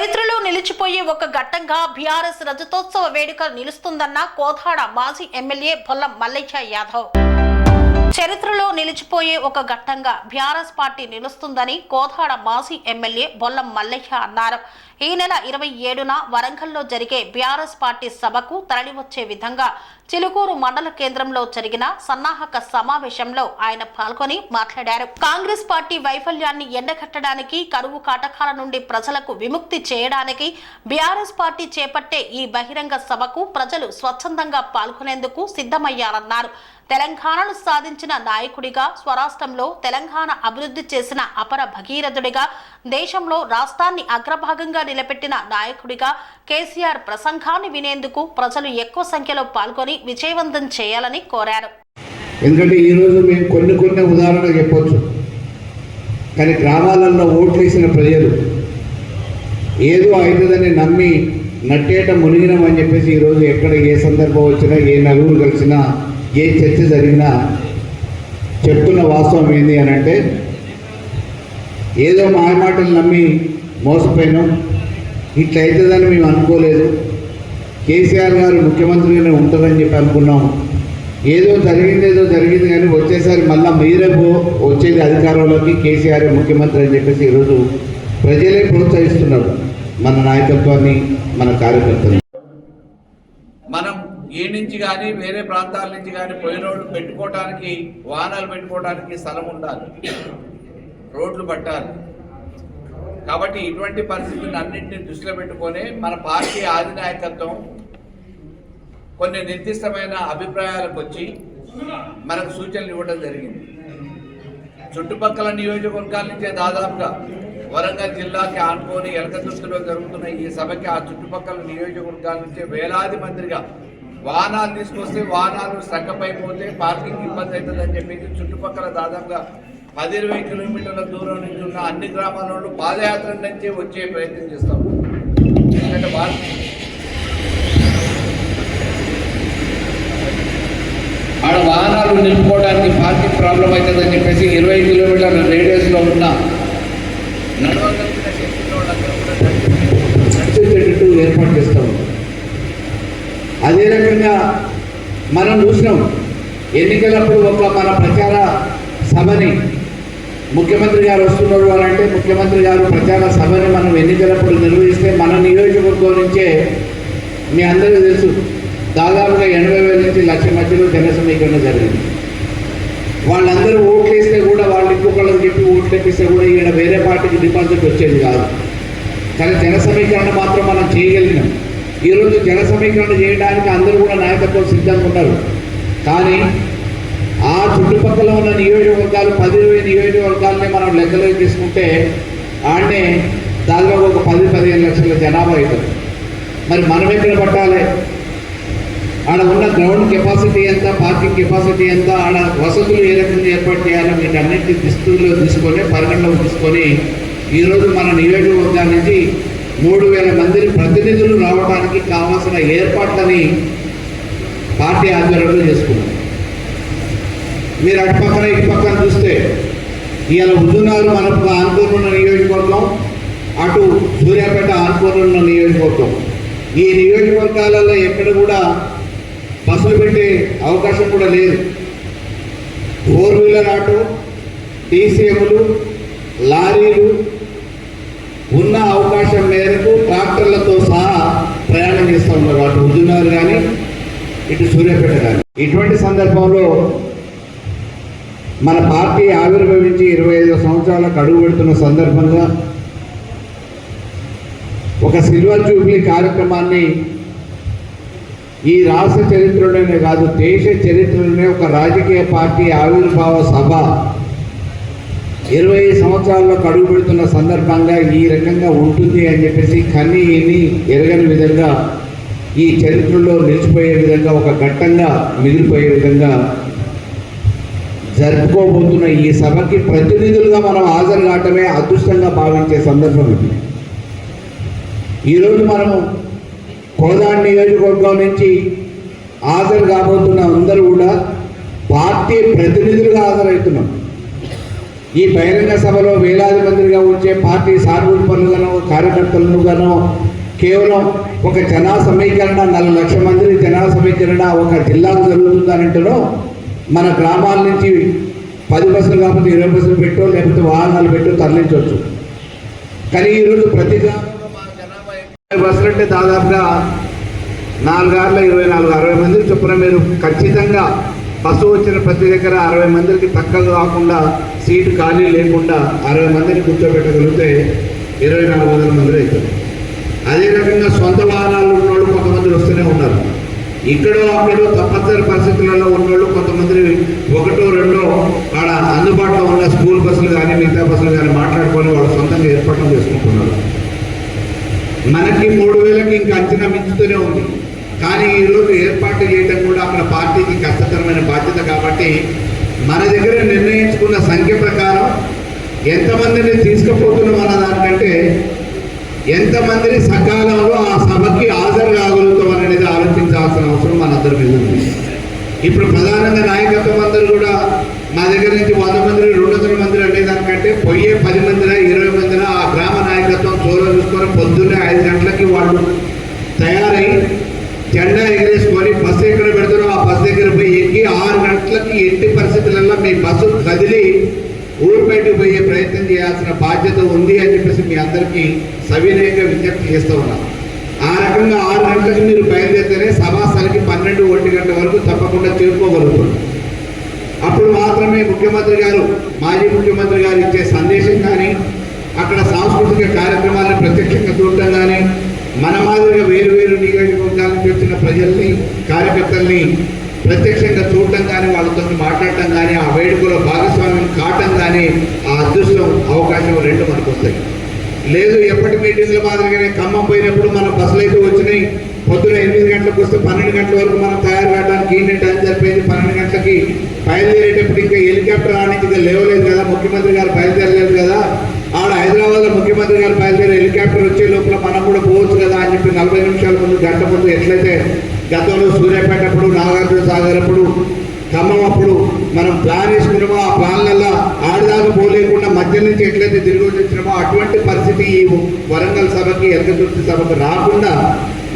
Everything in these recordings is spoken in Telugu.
చరిత్రలో నిలిచిపోయే ఒక ఘట్టంగా బీఆర్ఎస్ రజతోత్సవ వేడుక నిలుస్తుందన్న కోదాడ మాజీ ఎమ్మెల్యే బొల్లం మల్లయ్య యాదవ్. చరిత్రలో నిలిచిపోయే ఒక ఘట్టంగా బీఆర్ఎస్ పార్టీ నిలుస్తుందని కోదాడ మాజీ ఎమ్మెల్యే బొల్లం మల్లయ్య అన్నారు. ఈ నెల ఇరవై ఏడున వరంగల్లో జరిగే బీఆర్ఎస్ పార్టీ సభకు తరలివచ్చే విధంగా చిలుకూరు మండల కేంద్రంలో జరిగిన సన్నాహక సమావేశంలో ఆయన పాల్గొని మాట్లాడారు. కాంగ్రెస్ పార్టీ వైఫల్యాన్ని ఎండగట్టడానికి కరువు కాటకాల నుండి ప్రజలకు విముక్తి చేయడానికి బీఆర్ఎస్ పార్టీ చేపట్టే ఈ బహిరంగ సభకు ప్రజలు స్వచ్ఛందంగా పాల్గొనేందుకు సిద్ధమయ్యారన్నారు. తెలంగాణను సాధించిన నాయకుడిగా స్వరాష్ట్రంలో తెలంగాణ అభివృద్ధి చేసిన అపర భగీరథుడిగా దేశంలో రాష్ట్రాన్ని అగ్రభాగంగా నిలబెట్టిన నాయకుడిగా కేసీఆర్ ప్రసంగాన్ని వినేందుకు ప్రజలు ఎక్కువ సంఖ్యలో పాల్గొని విజయవంతం చేయాలని కోరారు. ఎందుకంటే ఈరోజు మేము కొన్ని కొన్ని ఉదాహరణ చెప్పొచ్చు. కానీ గ్రామాలలో ఓట్లేసిన ప్రజలు ఏదో అవుతుందని నమ్మి నట్టేట మునిగినామని చెప్పేసి ఈరోజు ఎక్కడ ఏ సందర్భం వచ్చినా ఏ నలుగురు కలిసినా ఏ చర్చ జరిగినా చెప్తున్న వాస్తవం ఏంది అని అంటే ఏదో మాయమాటలు నమ్మి మోసపోయినాం. ఇట్లా అవుతుందని మేము అనుకోలేదు. కేసీఆర్ గారు ముఖ్యమంత్రిగానే ఉంటుందని చెప్పి అనుకున్నాం. ఏదో జరిగింది ఏదో జరిగింది కానీ వచ్చేసరి మళ్ళీ మీరే వచ్చేది అధికారంలోకి కేసీఆర్ ముఖ్యమంత్రి అని చెప్పేసి ఈరోజు ప్రజలే ప్రోత్సహిస్తున్నారు. మన నాయకత్వాన్ని మన కార్యకర్తలు మనం ఈ నుంచి కానీ వేరే ప్రాంతాల నుంచి కానీ పోయిన రోడ్లు పెట్టుకోవడానికి వాహనాలు పెట్టుకోవడానికి స్థలం ఉండాలి. రోడ్లు పట్టాలి. కాబట్టి ఇటువంటి పరిస్థితులను అన్నింటినీ దృష్టిలో పెట్టుకొని మన పార్టీ ఆధినాయకత్వం కొన్ని నిర్దిష్టమైన అభిప్రాయాలకు వచ్చి మనకు సూచనలు ఇవ్వడం జరిగింది. చుట్టుపక్కల నియోజకవర్గాల నుంచే దాదాపుగా వరంగల్ జిల్లాకి ఆనుకొని ఎలకదుర్తిలో జరుగుతున్న ఈ సభకి ఆ చుట్టుపక్కల నియోజకవర్గాల నుంచే వేలాది మందిగా వాహనాలు తీసుకొస్తే వాహనాలు స్ట్రక్ పార్కింగ్ ఇబ్బంది అవుతుందని చెప్పేసి చుట్టుపక్కల దాదాపుగా పది ఇరవై కిలోమీటర్ల దూరం నుంచి ఉన్న అన్ని గ్రామాల నుండి పాదయాత్ర నుంచే వచ్చే ప్రయత్నం చేస్తాం. ఎందుకంటే భారత ఆడ వాహనాలు నిలుపుకోవడానికి పార్కింగ్ ప్రాబ్లం అవుతుందని చెప్పేసి ఇరవై కిలోమీటర్ల రేడియస్లో ఉన్న నడవగలిగిన శక్తిలో నడిచేటట్టు ఏర్పాటు చేస్తాం. అదే రకంగా మనం చూసినాం ఎన్నికలప్పుడు ఒక మన ప్రచార సభని ముఖ్యమంత్రి గారు వస్తున్నారు అని అంటే ముఖ్యమంత్రి గారు ప్రచార సభని మనం ఎన్నికలప్పుడు నిర్వహిస్తే మన నియోజకవర్గం నుంచే మీ అందరికీ తెలుసు దాదాపుగా ఎనభై వేల నుంచి లక్ష మధ్యలో జన సమీకరణ జరిగింది. వాళ్ళందరూ ఓట్లు వేస్తే కూడా వాళ్ళు ఇంకొకళ్ళకి చెప్పి ఓట్లు వేపిస్తే కూడా ఈయన వేరే పార్టీకి డిపాజిట్ వచ్చేది కాదు. కానీ జన సమీకరణ మాత్రం మనం చేయగలిగినాం. ఈరోజు జన సమీకరణ చేయడానికి అందరూ కూడా నాయకత్వం సిద్ధంగా ఉన్నారు. కానీ ఆ చుట్టుపక్కల ఉన్న నియోజకవర్గాలు పది ఇరవై నియోజకవర్గాలని మనం లెక్కలోకి తీసుకుంటే ఆడనే దాదాపు ఒక పది పదిహేను లక్షల జనాభా అవుతుంది మరి మనం ఎక్కడ పట్టాలి ఆడ ఉన్న గ్రౌండ్ కెపాసిటీ ఎంత పార్కింగ్ కెపాసిటీ ఎంత ఆడ వసతులు ఏ రకంగా ఏర్పాటు చేయాలో వీటన్నిటి దృష్టిలో తీసుకొని పరిగణలో తీసుకొని ఈరోజు మన నియోజకవర్గాల నుంచి మూడు వేల మందిని ప్రతినిధులు రావడానికి కావాల్సిన ఏర్పాట్లని పార్టీ ఆధ్వర్యంలో చేసుకున్నాం. మీరు అటు పక్కన ఇటు పక్కన చూస్తే ఇవాళ హుజునారు మన ఆనుకొని ఉన్న నియోజకవర్గం అటు సూర్యాపేట ఆనుకొని ఉన్న నియోజకవర్గం. ఈ నియోజకవర్గాలలో ఎక్కడ కూడా బస్సులు పెట్టే అవకాశం కూడా లేదు. ఫోర్ వీలర్ ఆటో టీసీఎంలు లారీలు ఉన్న అవకాశం మేరకు ట్రాక్టర్లతో సహా ప్రయాణం చేస్తూ ఉన్నారు. అటు హుజునారు కానీ ఇటు సూర్యాపేట కానీ. ఇటువంటి సందర్భంలో మన పార్టీ ఆవిర్భవించి ఇరవై ఐదు సంవత్సరాలకు అడుగు పెడుతున్న సందర్భంగా ఒక సిల్వర్ జూబ్లీ కార్యక్రమాన్ని ఈ రాష్ట్ర చరిత్రలోనే కాదు దేశ చరిత్రలోనే ఒక రాజకీయ పార్టీ ఆవిర్భావ సభ ఇరవై సంవత్సరాల్లో కడుగు పెడుతున్న సందర్భంగా ఈ రకంగా ఉంటుంది అని చెప్పేసి కన్నీ ఇని ఎరగని విధంగా ఈ చరిత్రలో నిలిచిపోయే విధంగా ఒక ఘట్టంగా మిగిలిపోయే విధంగా జరుపుకోబోతున్న ఈ సభకి ప్రతినిధులుగా మనం హాజరు కావటమే అదృష్టంగా భావించే సందర్భం ఇది. ఈరోజు మనము కోదాడ్ నియోజకవర్గం నుంచి హాజరు కాబోతున్న అందరూ కూడా పార్టీ ప్రతినిధులుగా హాజరవుతున్నాం. ఈ బహిరంగ సభలో వేలాది మందిగా వచ్చే పార్టీ సానుభూతి పనులను కార్యకర్తలను గాను కేవలం ఒక జనా సమీకరణ నలభై లక్షల మంది జనా సమీకరణ ఒక జిల్లాకు జరుగుతుందనంటలో మన గ్రామాల నుంచి పది బస్సులు కాకపోతే ఇరవై బస్సులు పెట్టో లేకపోతే వాహనాలు పెట్టో తరలించవచ్చు. కానీ ఈరోజు ప్రతి గ్రామంలో మా జనాభా బస్సులు అంటే దాదాపుగా నాలుగార్ల ఇరవై నాలుగు అరవై మందికి చొప్పున మీరు ఖచ్చితంగా బస్సు వచ్చిన ప్రతి దగ్గర అరవై మందికి తక్కువ కాకుండా సీటు ఖాళీ లేకుండా అరవై మందిని కూర్చోబెట్టగలిగితే ఇరవై నాలుగు వందల మంది అవుతుంది అదే రకంగా సొంత వాహనాలు ఉన్నోళ్ళు కొంతమంది వస్తూనే ఉన్నారు. ఇక్కడో అక్కడో తప్పనిసరి పరిస్థితులలో ఉన్నోళ్ళు కొంతమంది ఒకటో రెండో ఆడ అందుబాటులో ఉన్న స్కూల్ బస్సులు కానీ మిగతా బస్సులు కానీ మాట్లాడుకొని వాళ్ళు సొంతంగా ఏర్పాట్లు చేసుకుంటున్నారు. మనకి మూడు వేలకి ఇంకా అంచనా మించుతూనే ఉంది. కానీ ఈరోజు ఏర్పాటు చేయడం కూడా అక్కడ పార్టీకి కష్టతరమైన బాధ్యత కాబట్టి మన దగ్గర నిర్ణయించుకున్న సంఖ్య ప్రకారం ఎంతమందిని తీసుకుపోతున్నాం అన్న దానికంటే ఎంతమందిని సకాలంలో ఆ సభకి హాజరు కాగలుగుతాం వాళ్ళందరూ ఆలోచించాల్సిన ఇప్పుడు ప్రధానంగా నాయకత్వం అందరూ కూడా మా దగ్గర నుంచి వంద మంది రెండు వందల మంది అనే దానికంటే పోయే పది మందిన ఇరవై మందిన ఆ గ్రామ నాయకత్వం చోరం చూసుకొని పొద్దున్నే ఐదు గంటలకి వాళ్ళు తయారై జెండా ఎగరేసుకొని బస్సు ఎక్కడ పెడతారో ఆ బస్సు దగ్గర పోయి ఎక్కి ఆరు గంటలకి ఎట్టి పరిస్థితులలో మీ బస్సు కదిలి ఊరు బయటకు పోయే ప్రయత్నం చేయాల్సిన బాధ్యత ఉంది అని చెప్పేసి మీ అందరికీ సవినయంగా విజ్ఞప్తి చేస్తూ ఉన్నాం ఆ రకంగా ఆరు గంటలకు మీరు బయలుదేరితేనే సమాసానికి పన్నెండు ఒంటి గంట వరకు తప్పకుండా చేరుకోగలుగుతారు. అప్పుడు మాత్రమే ముఖ్యమంత్రి గారు మాజీ ముఖ్యమంత్రి గారు ఇచ్చే సందేశం కానీ అక్కడ సాంస్కృతిక కార్యక్రమాలను ప్రత్యక్షంగా చూడటం కానీ మన మాదిరిగా వేరు వేరు నియోజకవర్గాలకు వచ్చిన ప్రజల్ని కార్యకర్తల్ని ప్రత్యక్షంగా చూడటం కానీ వాళ్ళతో మాట్లాడటం కానీ ఆ వేడుకలో భాగస్వామ్యం కావటం కానీ ఆ అదృష్టం అవకాశం రెండు మనకు వస్తాయి లేదు ఎప్పటి మీటింగ్ల మాదిరిగానే ఖమ్మం పోయినప్పుడు మన బస్సులు అయితే వచ్చినాయి. పొద్దున ఎనిమిది గంటలకు వస్తే పన్నెండు గంటల వరకు మనం తయారు కావడానికి ఏంటి టైం సరిపోయింది. పన్నెండు గంటలకి బయలుదేరేటప్పుడు ఇంకా హెలికాప్టర్ రానికి లేవలేదు కదా. ముఖ్యమంత్రి గారు బయలుదేరలేదు కదా. ఆడ హైదరాబాద్లో ముఖ్యమంత్రి గారు బయలుదేరి హెలికాప్టర్ వచ్చే లోపల మనం కూడా పోవచ్చు కదా అని చెప్పి నలభై నిమిషాల ముందు గంట ముందు ఎట్లయితే గతంలో సూర్యాపేట అప్పుడు నాగార్జున సాగర్ అప్పుడు ఖమ్మం అప్పుడు మనం ప్లాన్ వేసుకున్నామో ఆ ప్లాన్లలో ఆడదాకా పోలేకుండా మధ్య నుంచి ఎట్లయితే తిరిగి వచ్చినామో అటువంటి పరిస్థితి ఈ వరంగల్ సభకి ఎలకతుర్తి సభకు రాకుండా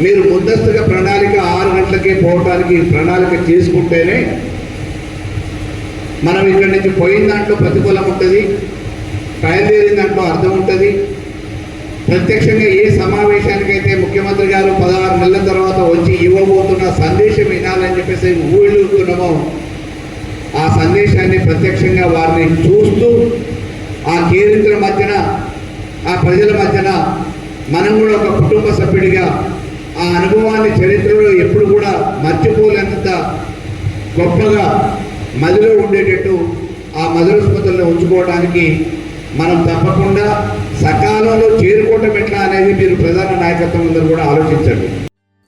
మీరు ముందస్తుగా ప్రణాళిక ఆరు గంటలకే పోవడానికి ప్రణాళిక చేసుకుంటేనే మనం ఇక్కడి నుంచి పోయిన దాంట్లో ప్రతికూలం ఉంటుంది బయలుదేరిన దాంట్లో అర్థం ఉంటుంది. ప్రత్యక్షంగా ఏ సమావేశానికైతే ముఖ్యమంత్రి గారు పదహారు నెలల తర్వాత వచ్చి ఇవ్వబోతున్న సందేశం వినాలని చెప్పేసి ఊళ్ళుతున్నామో సందేశాన్ని ప్రత్యక్షంగా వారిని చూస్తూ ఆ కేరింతల మధ్యన ఆ ప్రజల మధ్యన మనం కూడా ఒక కుటుంబ సభ్యుడిగా ఆ అనుభవాన్ని చరిత్రలో ఎప్పుడు కూడా మర్చిపోలేనంత గొప్పగా మదిలో ఉండేటట్టు ఆ మధుర స్మృతులను ఉంచుకోవడానికి మనం తప్పకుండా సకాలంలో చేరుకోవటం ఎట్లా అనేది మీరు ప్రధాన నాయకత్వం అందరూ కూడా ఆలోచించండి.